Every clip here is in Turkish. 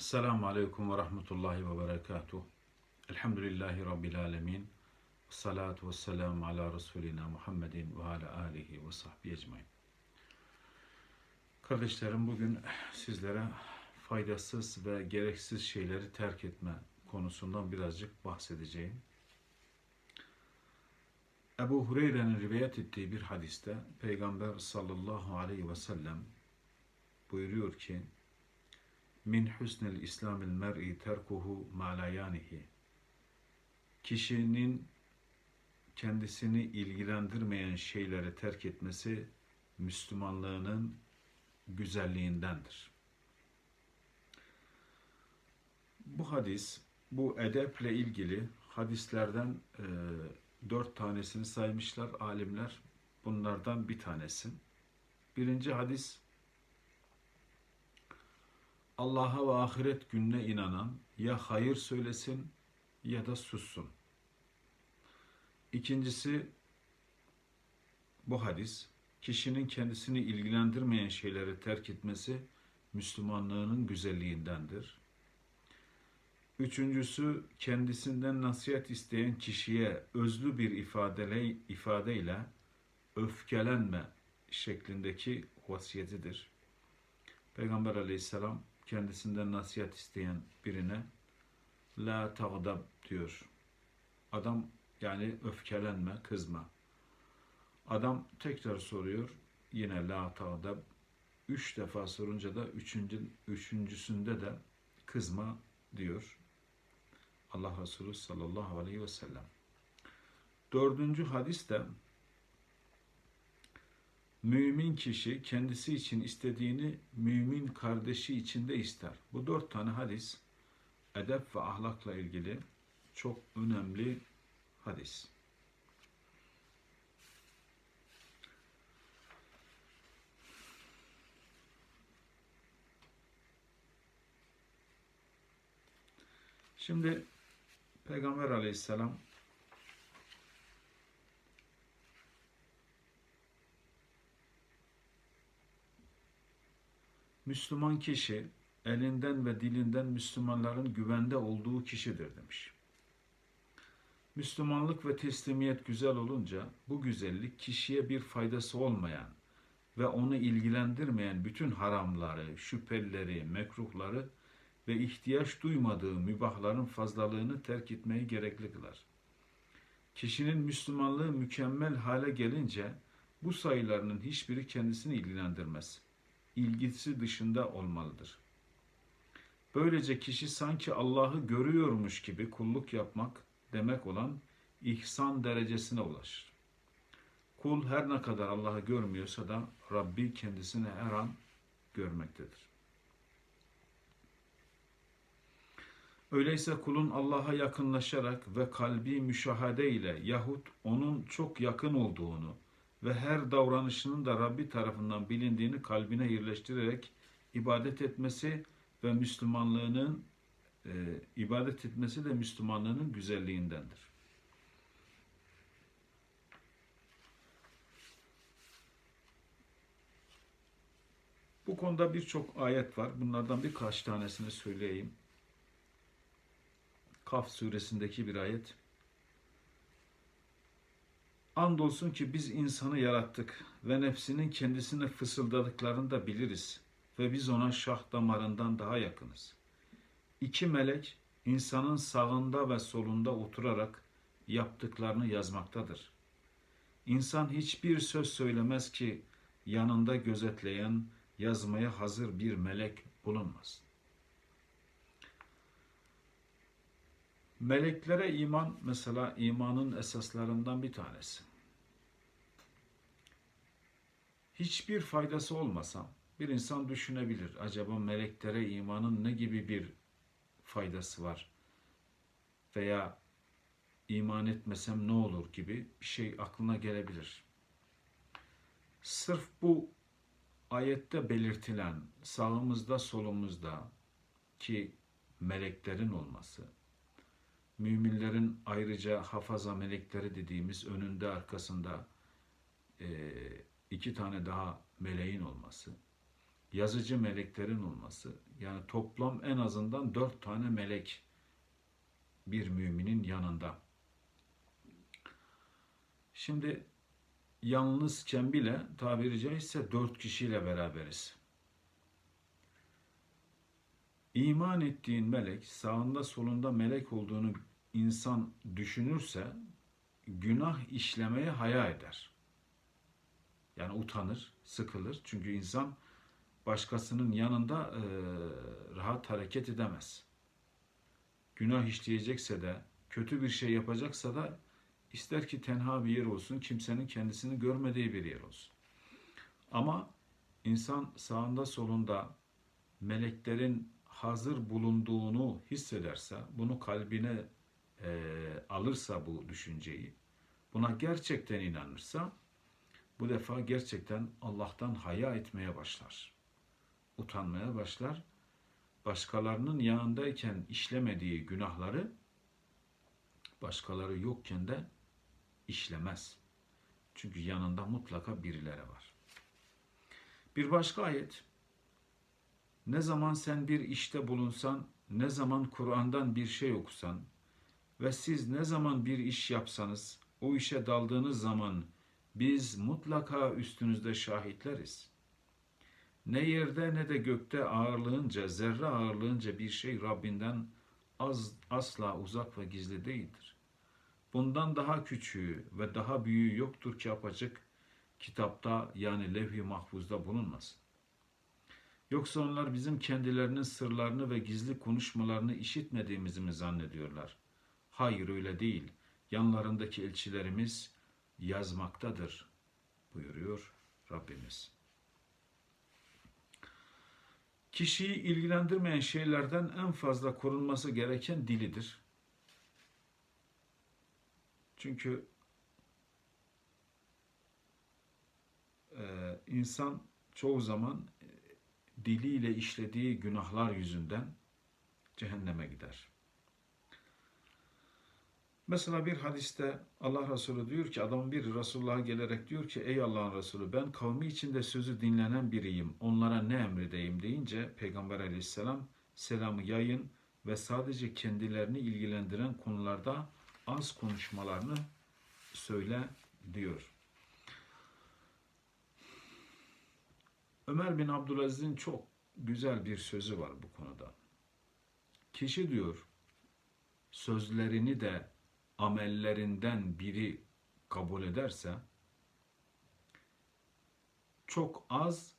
Esselamu Aleyküm ve Rahmetullahi ve Berekatuh. Elhamdülillahi Rabbil Alemin. Salatu ve selamu ala Resulina Muhammedin ve ala alihi ve sahbihi ecmain. Kardeşlerim bugün sizlere faydasız ve gereksiz şeyleri terk etme konusundan birazcık bahsedeceğim. Ebu Hureyre'nin rivayet ettiği bir hadiste Peygamber sallallahu aleyhi ve sellem buyuruyor ki Min husnil İslamil mer'i terkuhu malayanihi Kişinin kendisini ilgilendirmeyen şeyleri terk etmesi Müslümanlığının güzelliğindendir. Bu hadis, bu edeple ilgili hadislerden e, dört tanesini saymışlar alimler. Bunlardan bir tanesi. Birinci hadis, Allah'a ve ahiret gününe inanan ya hayır söylesin ya da sussun. İkincisi bu hadis kişinin kendisini ilgilendirmeyen şeyleri terk etmesi Müslümanlığının güzelliğindendir. Üçüncüsü kendisinden nasihat isteyen kişiye özlü bir ifadeyle, ifadeyle öfkelenme şeklindeki vasiyetidir. Peygamber aleyhisselam kendisinden nasihat isteyen birine la tağdab diyor. Adam yani öfkelenme, kızma. Adam tekrar soruyor. Yine la tağdab. Üç defa sorunca da üçüncü, üçüncüsünde de kızma diyor. Allah Resulü sallallahu aleyhi ve sellem. Dördüncü hadis de mümin kişi kendisi için istediğini mümin kardeşi için de ister. Bu dört tane hadis edep ve ahlakla ilgili çok önemli hadis. Şimdi Peygamber aleyhisselam Müslüman kişi elinden ve dilinden Müslümanların güvende olduğu kişidir demiş. Müslümanlık ve teslimiyet güzel olunca bu güzellik kişiye bir faydası olmayan ve onu ilgilendirmeyen bütün haramları, şüphelileri, mekruhları ve ihtiyaç duymadığı mübahların fazlalığını terk etmeyi gerekli kılar. Kişinin Müslümanlığı mükemmel hale gelince bu sayılarının hiçbiri kendisini ilgilendirmez. İlgisi dışında olmalıdır. Böylece kişi sanki Allah'ı görüyormuş gibi kulluk yapmak demek olan ihsan derecesine ulaşır. Kul her ne kadar Allah'ı görmüyorsa da Rabbi kendisini her an görmektedir. Öyleyse kulun Allah'a yakınlaşarak ve kalbi müşahade ile yahut onun çok yakın olduğunu ve her davranışının da Rabbi tarafından bilindiğini kalbine yerleştirerek ibadet etmesi ve Müslümanlığının e, ibadet etmesi de Müslümanlığının güzelliğindendir. Bu konuda birçok ayet var. Bunlardan birkaç tanesini söyleyeyim. Kaf suresindeki bir ayet. Andolsun ki biz insanı yarattık ve nefsinin kendisine fısıldadıklarını da biliriz ve biz ona şah damarından daha yakınız. İki melek insanın sağında ve solunda oturarak yaptıklarını yazmaktadır. İnsan hiçbir söz söylemez ki yanında gözetleyen, yazmaya hazır bir melek bulunmaz. Meleklere iman mesela imanın esaslarından bir tanesi. Hiçbir faydası olmasa bir insan düşünebilir. Acaba meleklere imanın ne gibi bir faydası var? Veya iman etmesem ne olur gibi bir şey aklına gelebilir. Sırf bu ayette belirtilen sağımızda solumuzda ki meleklerin olması, müminlerin ayrıca hafaza melekleri dediğimiz önünde arkasında iki tane daha meleğin olması, yazıcı meleklerin olması. Yani toplam en azından dört tane melek bir müminin yanında. Şimdi yalnızken bile tabiri caizse dört kişiyle beraberiz. İman ettiğin melek sağında solunda melek olduğunu insan düşünürse günah işlemeye haya eder. Yani utanır, sıkılır. Çünkü insan başkasının yanında e, rahat hareket edemez. Günah işleyecekse de, kötü bir şey yapacaksa da ister ki tenha bir yer olsun, kimsenin kendisini görmediği bir yer olsun. Ama insan sağında solunda meleklerin hazır bulunduğunu hissederse, bunu kalbine e, alırsa bu düşünceyi, buna gerçekten inanırsa, bu defa gerçekten Allah'tan haya etmeye başlar. Utanmaya başlar. Başkalarının yanındayken işlemediği günahları başkaları yokken de işlemez. Çünkü yanında mutlaka birileri var. Bir başka ayet. Ne zaman sen bir işte bulunsan, ne zaman Kur'an'dan bir şey okusan ve siz ne zaman bir iş yapsanız, o işe daldığınız zaman biz mutlaka üstünüzde şahitleriz. Ne yerde ne de gökte ağırlığınca, zerre ağırlığınca bir şey Rabbinden az, asla uzak ve gizli değildir. Bundan daha küçüğü ve daha büyüğü yoktur ki apaçık kitapta yani levh-i mahfuzda bulunmasın. Yoksa onlar bizim kendilerinin sırlarını ve gizli konuşmalarını işitmediğimizi mi zannediyorlar? Hayır öyle değil. Yanlarındaki elçilerimiz yazmaktadır buyuruyor Rabbimiz. Kişiyi ilgilendirmeyen şeylerden en fazla korunması gereken dilidir. Çünkü e, insan çoğu zaman e, diliyle işlediği günahlar yüzünden cehenneme gider. Mesela bir hadiste Allah Resulü diyor ki adam bir Resulullah'a gelerek diyor ki ey Allah'ın Resulü ben kavmi içinde sözü dinlenen biriyim. Onlara ne emredeyim deyince Peygamber aleyhisselam selamı yayın ve sadece kendilerini ilgilendiren konularda az konuşmalarını söyle diyor. Ömer bin Abdülaziz'in çok güzel bir sözü var bu konuda. Kişi diyor sözlerini de amellerinden biri kabul ederse çok az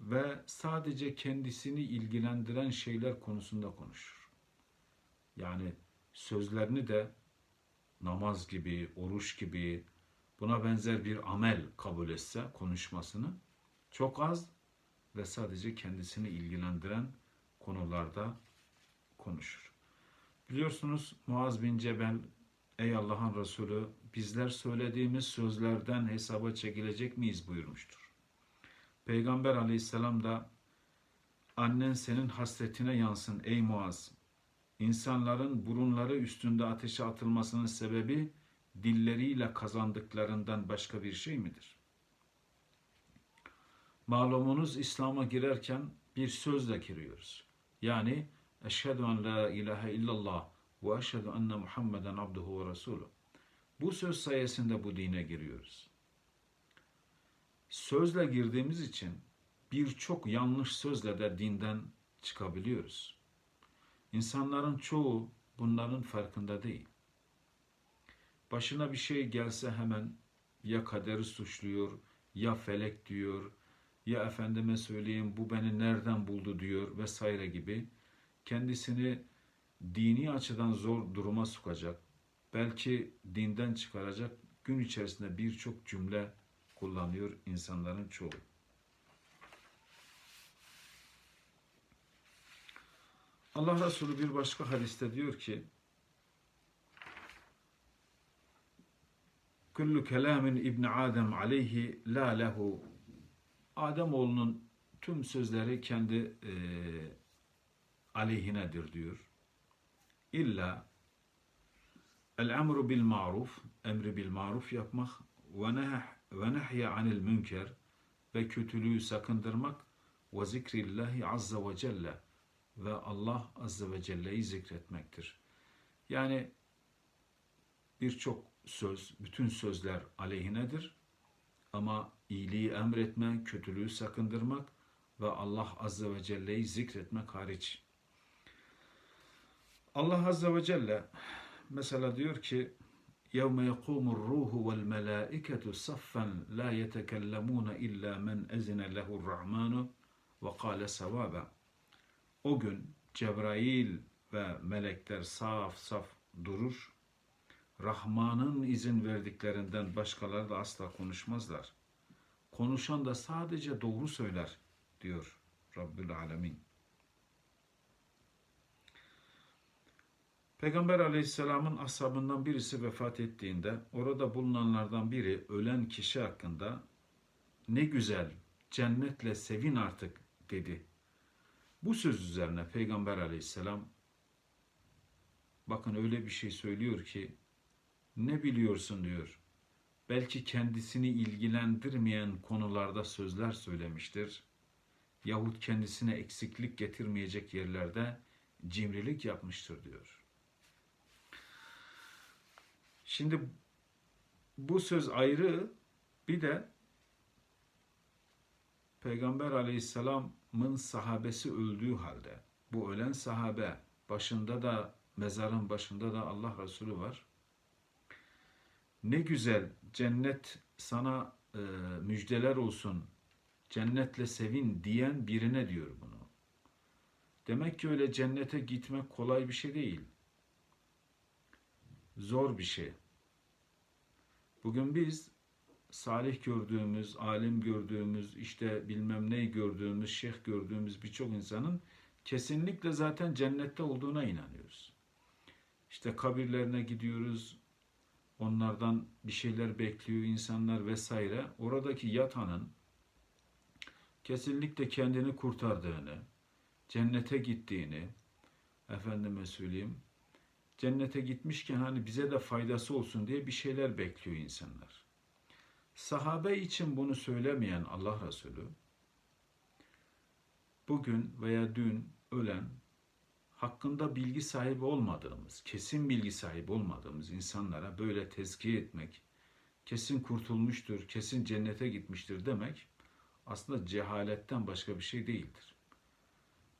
ve sadece kendisini ilgilendiren şeyler konusunda konuşur. Yani sözlerini de namaz gibi, oruç gibi buna benzer bir amel kabul etse konuşmasını çok az ve sadece kendisini ilgilendiren konularda konuşur. Biliyorsunuz Muaz bin Cebel ey Allah'ın Resulü bizler söylediğimiz sözlerden hesaba çekilecek miyiz buyurmuştur. Peygamber aleyhisselam da annen senin hasretine yansın ey Muaz. İnsanların burunları üstünde ateşe atılmasının sebebi dilleriyle kazandıklarından başka bir şey midir? Malumunuz İslam'a girerken bir sözle giriyoruz. Yani Eşhedü en la ilahe illallah ve eşhedü enne Muhammeden abduhu ve resulü. Bu söz sayesinde bu dine giriyoruz. Sözle girdiğimiz için birçok yanlış sözle de dinden çıkabiliyoruz. İnsanların çoğu bunların farkında değil. Başına bir şey gelse hemen ya kaderi suçluyor, ya felek diyor, ya efendime söyleyeyim bu beni nereden buldu diyor vesaire gibi kendisini dini açıdan zor duruma sokacak, belki dinden çıkaracak gün içerisinde birçok cümle kullanıyor insanların çoğu. Allah Resulü bir başka hadiste diyor ki Kullu kelamin İbn Adem aleyhi la lehu Adem oğlunun tüm sözleri kendi e, aleyhinedir diyor. İlla el emru bil maruf, emri bil maruf yapmak ve, nah, ve nehye anil münker ve kötülüğü sakındırmak ve zikrillahi azze ve celle ve Allah azze ve celle'yi zikretmektir. Yani birçok söz, bütün sözler aleyhinedir. Ama iyiliği emretme, kötülüğü sakındırmak ve Allah azze ve celle'yi zikretmek hariç. Allah azze ve celle mesela diyor ki يَوْمَ يَقُومُ الرُّوحُ وَالْمَلَائِكَةُ صَفًّا لَا يَتَكَلَّمُونَ إِلَّا مَنْ أَزِنَ لَهُ الرَّحْمَانُ وَقَالَ سَوَابًا O gün Cebrail ve melekler saf saf durur. Rahman'ın izin verdiklerinden başkaları da asla konuşmazlar. Konuşan da sadece doğru söyler diyor Rabbül Alemin. Peygamber aleyhisselamın ashabından birisi vefat ettiğinde orada bulunanlardan biri ölen kişi hakkında ne güzel cennetle sevin artık dedi. Bu söz üzerine Peygamber aleyhisselam bakın öyle bir şey söylüyor ki ne biliyorsun diyor. Belki kendisini ilgilendirmeyen konularda sözler söylemiştir. Yahut kendisine eksiklik getirmeyecek yerlerde cimrilik yapmıştır diyor. Şimdi bu söz ayrı bir de Peygamber aleyhisselamın sahabesi öldüğü halde bu ölen sahabe başında da mezarın başında da Allah Resulü var. Ne güzel cennet sana e, müjdeler olsun, cennetle sevin diyen birine diyor bunu. Demek ki öyle cennete gitmek kolay bir şey değil. Zor bir şey. Bugün biz salih gördüğümüz, alim gördüğümüz, işte bilmem ne gördüğümüz, şeyh gördüğümüz birçok insanın kesinlikle zaten cennette olduğuna inanıyoruz. İşte kabirlerine gidiyoruz, onlardan bir şeyler bekliyor insanlar vesaire. Oradaki yatanın kesinlikle kendini kurtardığını, cennete gittiğini, efendime söyleyeyim, cennete gitmişken hani bize de faydası olsun diye bir şeyler bekliyor insanlar. Sahabe için bunu söylemeyen Allah Resulü, bugün veya dün ölen, hakkında bilgi sahibi olmadığımız, kesin bilgi sahibi olmadığımız insanlara böyle tezkiye etmek, kesin kurtulmuştur, kesin cennete gitmiştir demek aslında cehaletten başka bir şey değildir.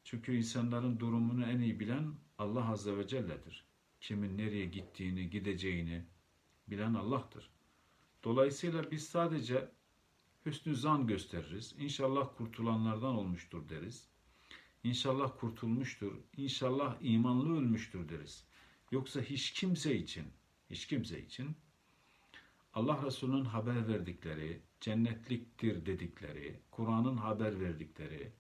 Çünkü insanların durumunu en iyi bilen Allah Azze ve Celle'dir. Kimin nereye gittiğini, gideceğini bilen Allah'tır. Dolayısıyla biz sadece hüsnü zan gösteririz. İnşallah kurtulanlardan olmuştur deriz. İnşallah kurtulmuştur. İnşallah imanlı ölmüştür deriz. Yoksa hiç kimse için, hiç kimse için Allah Resulü'nün haber verdikleri, cennetliktir dedikleri, Kur'an'ın haber verdikleri,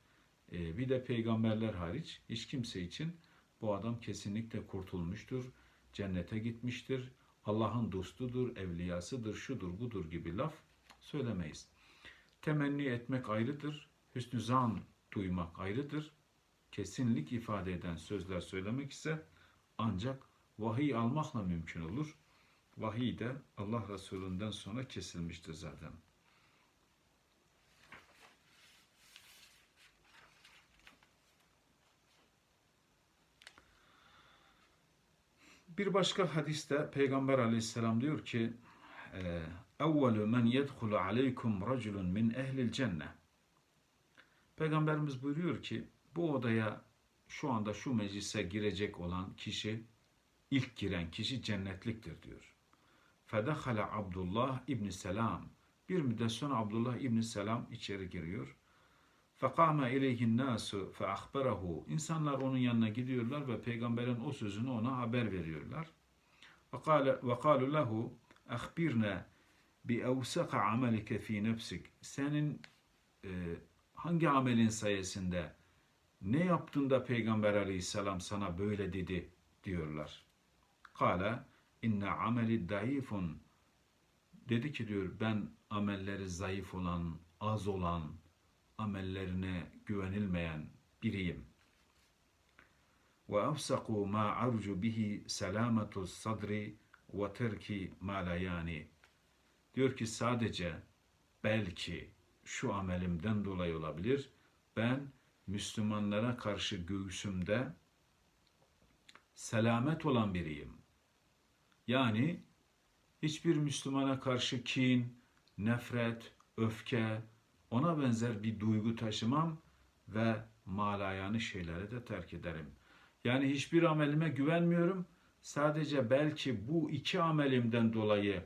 e, bir de peygamberler hariç hiç kimse için bu adam kesinlikle kurtulmuştur, cennete gitmiştir, Allah'ın dostudur, evliyasıdır, şudur budur gibi laf söylemeyiz. Temenni etmek ayrıdır, hüsnü zan duymak ayrıdır. Kesinlik ifade eden sözler söylemek ise ancak vahiy almakla mümkün olur. Vahiy de Allah Resulü'nden sonra kesilmiştir zaten. Bir başka hadiste Peygamber aleyhisselam diyor ki اَوَّلُ مَنْ يَدْخُلُ عَلَيْكُمْ رَجُلٌ مِنْ اَهْلِ الْجَنَّةِ Peygamberimiz buyuruyor ki bu odaya şu anda şu meclise girecek olan kişi ilk giren kişi cennetliktir diyor. Fedehale Abdullah İbni Selam. Bir müddet sonra Abdullah İbni Selam içeri giriyor. Fekame ileyhin nasu fe ahberahu. İnsanlar onun yanına gidiyorlar ve peygamberin o sözünü ona haber veriyorlar. Ve kalu lehu ahbirne bi evsaka amelike fi nefsik. Senin e, hangi amelin sayesinde ne yaptın da peygamber aleyhisselam sana böyle dedi diyorlar. Kale inne ameli daifun. Dedi ki diyor ben amelleri zayıf olan, az olan, amellerine güvenilmeyen biriyim. Ve afsaku ma arju bihi selamatu sadri ve terki ma la yani. Diyor ki sadece belki şu amelimden dolayı olabilir. ben Müslümanlara karşı göğsümde selamet olan biriyim. Yani hiçbir Müslümana karşı kin, nefret, öfke, ona benzer bir duygu taşımam ve malayanı şeyleri de terk ederim. Yani hiçbir amelime güvenmiyorum. Sadece belki bu iki amelimden dolayı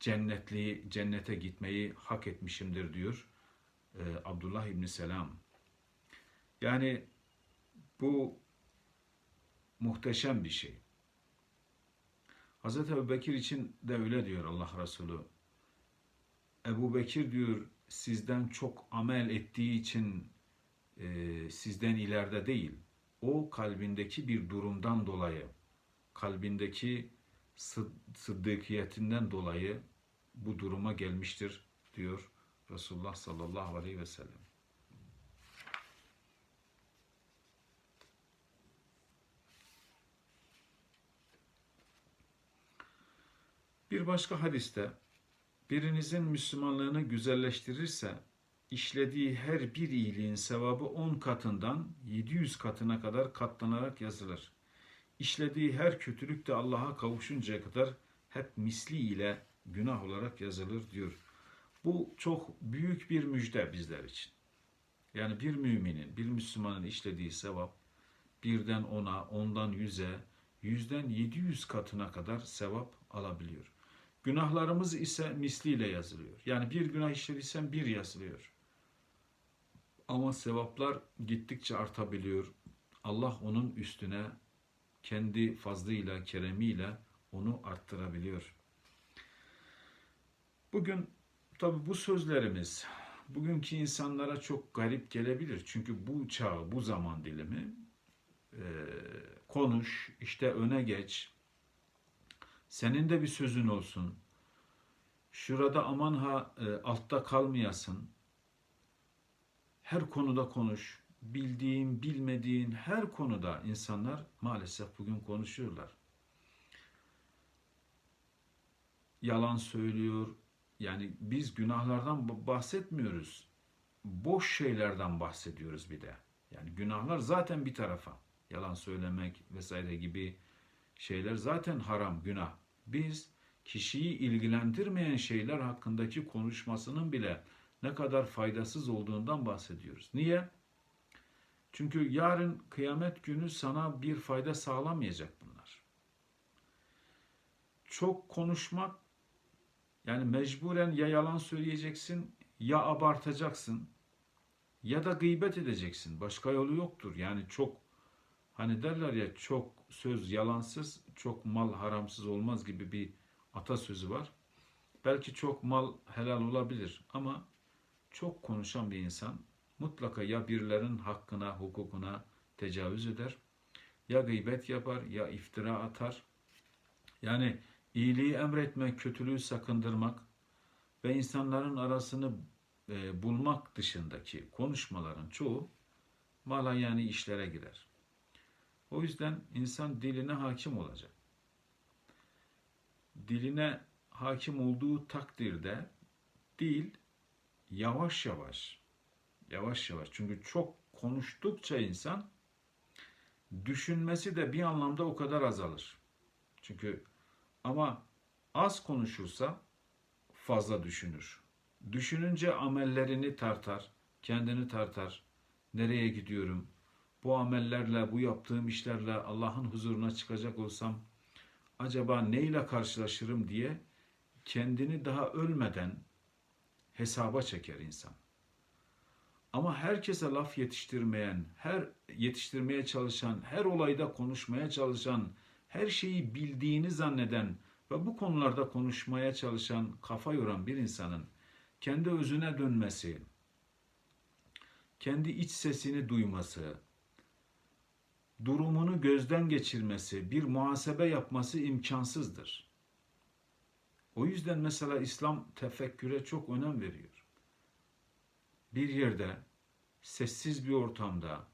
cennetli cennete gitmeyi hak etmişimdir diyor e, Abdullah İbni Selam. Yani bu muhteşem bir şey. Hazreti Ebu Bekir için de öyle diyor Allah Resulü. Ebu Bekir diyor sizden çok amel ettiği için e, sizden ileride değil. O kalbindeki bir durumdan dolayı, kalbindeki sıddıkiyetinden dolayı bu duruma gelmiştir diyor Resulullah sallallahu aleyhi ve sellem. Bir başka hadiste birinizin Müslümanlığını güzelleştirirse işlediği her bir iyiliğin sevabı 10 katından 700 katına kadar katlanarak yazılır. İşlediği her kötülük de Allah'a kavuşuncaya kadar hep misli ile günah olarak yazılır diyor. Bu çok büyük bir müjde bizler için. Yani bir müminin, bir Müslümanın işlediği sevap birden ona, ondan yüze, yüzden 700 katına kadar sevap alabiliyor. Günahlarımız ise misliyle yazılıyor. Yani bir günah işlediysem bir yazılıyor. Ama sevaplar gittikçe artabiliyor. Allah onun üstüne kendi fazlıyla, keremiyle onu arttırabiliyor. Bugün tabi bu sözlerimiz bugünkü insanlara çok garip gelebilir. Çünkü bu çağ, bu zaman dilimi konuş, işte öne geç, senin de bir sözün olsun. Şurada aman ha e, altta kalmayasın. Her konuda konuş. Bildiğin, bilmediğin her konuda insanlar maalesef bugün konuşuyorlar. Yalan söylüyor. Yani biz günahlardan bahsetmiyoruz. Boş şeylerden bahsediyoruz bir de. Yani günahlar zaten bir tarafa. Yalan söylemek vesaire gibi şeyler zaten haram, günah. Biz kişiyi ilgilendirmeyen şeyler hakkındaki konuşmasının bile ne kadar faydasız olduğundan bahsediyoruz. Niye? Çünkü yarın kıyamet günü sana bir fayda sağlamayacak bunlar. Çok konuşmak yani mecburen ya yalan söyleyeceksin ya abartacaksın ya da gıybet edeceksin. Başka yolu yoktur. Yani çok hani derler ya çok söz yalansız, çok mal haramsız olmaz gibi bir atasözü var. Belki çok mal helal olabilir ama çok konuşan bir insan mutlaka ya birilerinin hakkına, hukukuna tecavüz eder, ya gıybet yapar, ya iftira atar. Yani iyiliği emretmek, kötülüğü sakındırmak ve insanların arasını e, bulmak dışındaki konuşmaların çoğu mala yani işlere girer. O yüzden insan diline hakim olacak. Diline hakim olduğu takdirde değil, yavaş yavaş, yavaş yavaş. Çünkü çok konuştukça insan düşünmesi de bir anlamda o kadar azalır. Çünkü ama az konuşursa fazla düşünür. Düşününce amellerini tartar, kendini tartar. Nereye gidiyorum? Bu amellerle, bu yaptığım işlerle Allah'ın huzuruna çıkacak olsam acaba neyle karşılaşırım diye kendini daha ölmeden hesaba çeker insan. Ama herkese laf yetiştirmeyen, her yetiştirmeye çalışan, her olayda konuşmaya çalışan, her şeyi bildiğini zanneden ve bu konularda konuşmaya çalışan, kafa yoran bir insanın kendi özüne dönmesi, kendi iç sesini duyması, durumunu gözden geçirmesi, bir muhasebe yapması imkansızdır. O yüzden mesela İslam tefekküre çok önem veriyor. Bir yerde, sessiz bir ortamda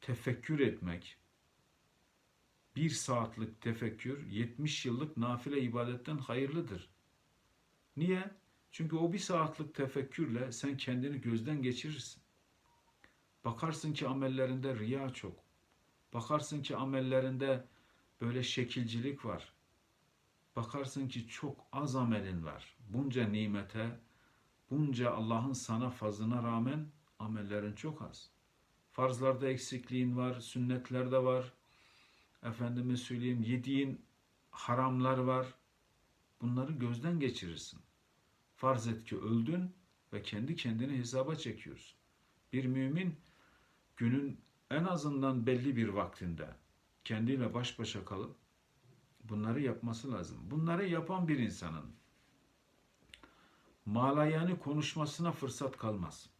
tefekkür etmek, bir saatlik tefekkür 70 yıllık nafile ibadetten hayırlıdır. Niye? Çünkü o bir saatlik tefekkürle sen kendini gözden geçirirsin. Bakarsın ki amellerinde riya çok. Bakarsın ki amellerinde böyle şekilcilik var. Bakarsın ki çok az amelin var. Bunca nimete, bunca Allah'ın sana fazlına rağmen amellerin çok az. Farzlarda eksikliğin var, sünnetlerde var. Efendime söyleyeyim yediğin haramlar var. Bunları gözden geçirirsin. Farz et ki öldün ve kendi kendini hesaba çekiyorsun. Bir mümin günün en azından belli bir vaktinde kendiyle baş başa kalıp bunları yapması lazım. Bunları yapan bir insanın malayani konuşmasına fırsat kalmaz.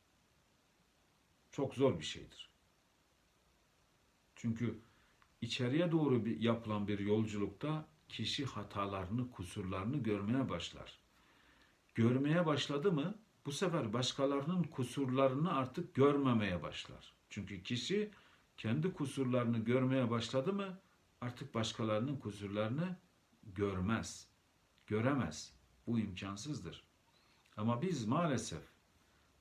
Çok zor bir şeydir. Çünkü içeriye doğru bir yapılan bir yolculukta kişi hatalarını, kusurlarını görmeye başlar. Görmeye başladı mı bu sefer başkalarının kusurlarını artık görmemeye başlar. Çünkü kişi kendi kusurlarını görmeye başladı mı artık başkalarının kusurlarını görmez, göremez. Bu imkansızdır. Ama biz maalesef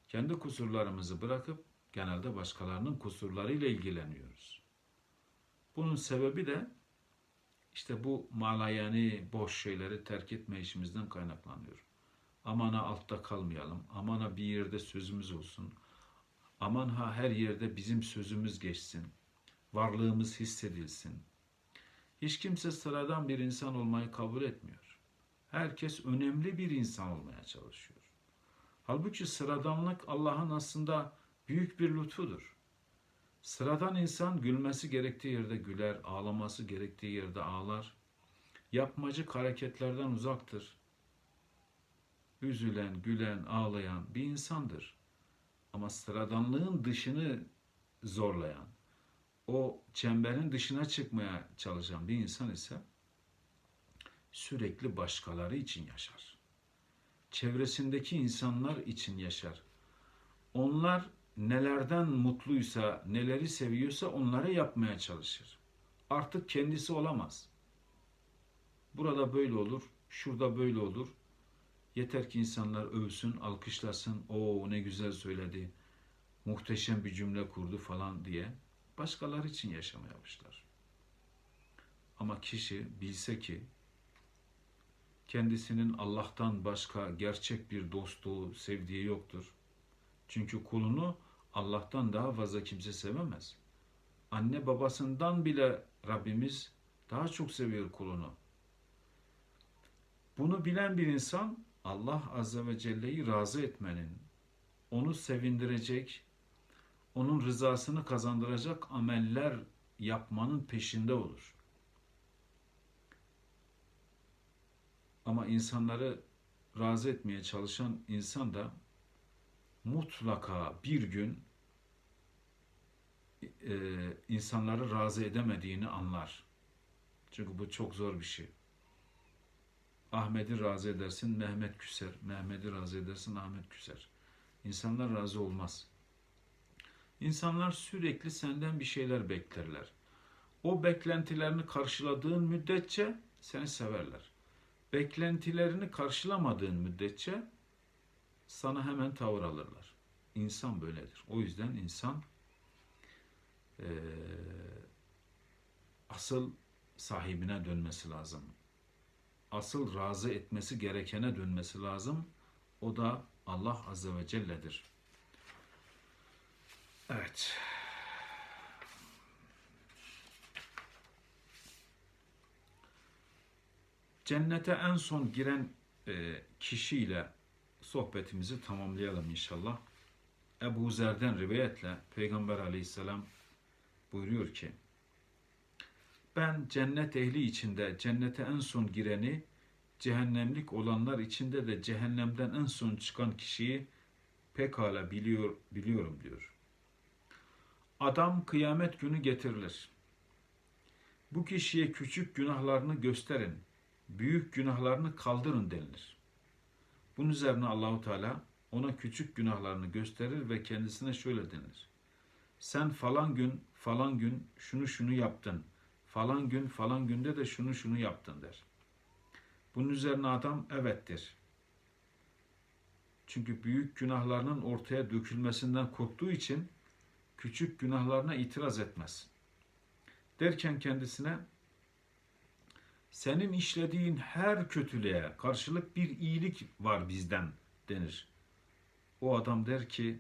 kendi kusurlarımızı bırakıp genelde başkalarının kusurlarıyla ilgileniyoruz. Bunun sebebi de işte bu malayani boş şeyleri terk etme işimizden kaynaklanıyor. Amana altta kalmayalım. Amana bir yerde sözümüz olsun. Aman ha her yerde bizim sözümüz geçsin. Varlığımız hissedilsin. Hiç kimse sıradan bir insan olmayı kabul etmiyor. Herkes önemli bir insan olmaya çalışıyor. Halbuki sıradanlık Allah'ın aslında büyük bir lütfudur. Sıradan insan gülmesi gerektiği yerde güler, ağlaması gerektiği yerde ağlar. Yapmacık hareketlerden uzaktır. Üzülen, gülen, ağlayan bir insandır. Ama sıradanlığın dışını zorlayan, o çemberin dışına çıkmaya çalışan bir insan ise sürekli başkaları için yaşar. Çevresindeki insanlar için yaşar. Onlar nelerden mutluysa, neleri seviyorsa onları yapmaya çalışır. Artık kendisi olamaz. Burada böyle olur, şurada böyle olur. Yeter ki insanlar övsün, alkışlasın. O ne güzel söyledi. Muhteşem bir cümle kurdu falan diye başkaları için yaşamaya başlar. Ama kişi bilse ki kendisinin Allah'tan başka gerçek bir dostluğu, sevdiği yoktur. Çünkü kulunu Allah'tan daha fazla kimse sevemez. Anne babasından bile Rabbimiz daha çok seviyor kulunu. Bunu bilen bir insan Allah Azze ve Celle'yi razı etmenin, onu sevindirecek, onun rızasını kazandıracak ameller yapmanın peşinde olur. Ama insanları razı etmeye çalışan insan da mutlaka bir gün e, insanları razı edemediğini anlar. Çünkü bu çok zor bir şey. Ahmet'i razı edersin, Mehmet küser. Mehmet'i razı edersin, Ahmet küser. İnsanlar razı olmaz. İnsanlar sürekli senden bir şeyler beklerler. O beklentilerini karşıladığın müddetçe seni severler. Beklentilerini karşılamadığın müddetçe sana hemen tavır alırlar. İnsan böyledir. O yüzden insan e, asıl sahibine dönmesi lazım. Asıl razı etmesi gerekene dönmesi lazım. O da Allah Azze ve Celle'dir. Evet. Cennete en son giren e, kişiyle sohbetimizi tamamlayalım inşallah. Ebu Zer'den rivayetle Peygamber aleyhisselam buyuruyor ki ben cennet ehli içinde cennete en son gireni cehennemlik olanlar içinde de cehennemden en son çıkan kişiyi pekala biliyor biliyorum diyor. Adam kıyamet günü getirilir. Bu kişiye küçük günahlarını gösterin, büyük günahlarını kaldırın denilir. Bunun üzerine Allahu Teala ona küçük günahlarını gösterir ve kendisine şöyle denir. Sen falan gün falan gün şunu şunu yaptın. Falan gün falan günde de şunu şunu yaptın der. Bunun üzerine adam evettir. Çünkü büyük günahlarının ortaya dökülmesinden korktuğu için küçük günahlarına itiraz etmez. Derken kendisine senin işlediğin her kötülüğe karşılık bir iyilik var bizden denir. O adam der ki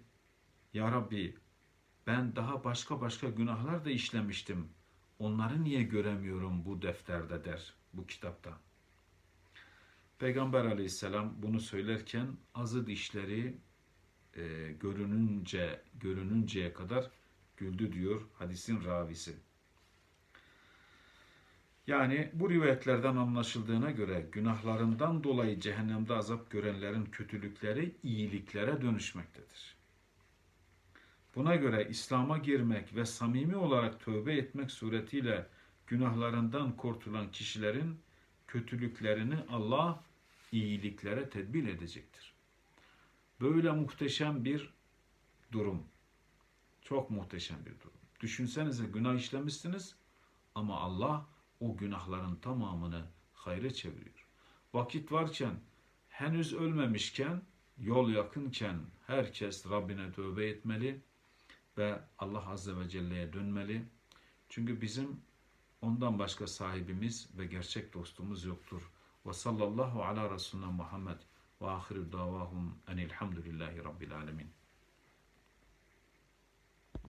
Ya Rabbi ben daha başka başka günahlar da işlemiştim. Onları niye göremiyorum bu defterde der, bu kitapta. Peygamber aleyhisselam bunu söylerken azı dişleri e, görününce görününceye kadar güldü diyor hadisin ravisi. Yani bu rivayetlerden anlaşıldığına göre günahlarından dolayı cehennemde azap görenlerin kötülükleri iyiliklere dönüşmektedir. Buna göre İslam'a girmek ve samimi olarak tövbe etmek suretiyle günahlarından kurtulan kişilerin kötülüklerini Allah iyiliklere tedbir edecektir. Böyle muhteşem bir durum. Çok muhteşem bir durum. Düşünsenize günah işlemişsiniz ama Allah o günahların tamamını hayra çeviriyor. Vakit varken, henüz ölmemişken, yol yakınken herkes Rabbine tövbe etmeli ve Allah Azze ve Celle'ye dönmeli. Çünkü bizim ondan başka sahibimiz ve gerçek dostumuz yoktur. Ve sallallahu ala Resulüne Muhammed ve ahiru davahum enilhamdülillahi rabbil alemin.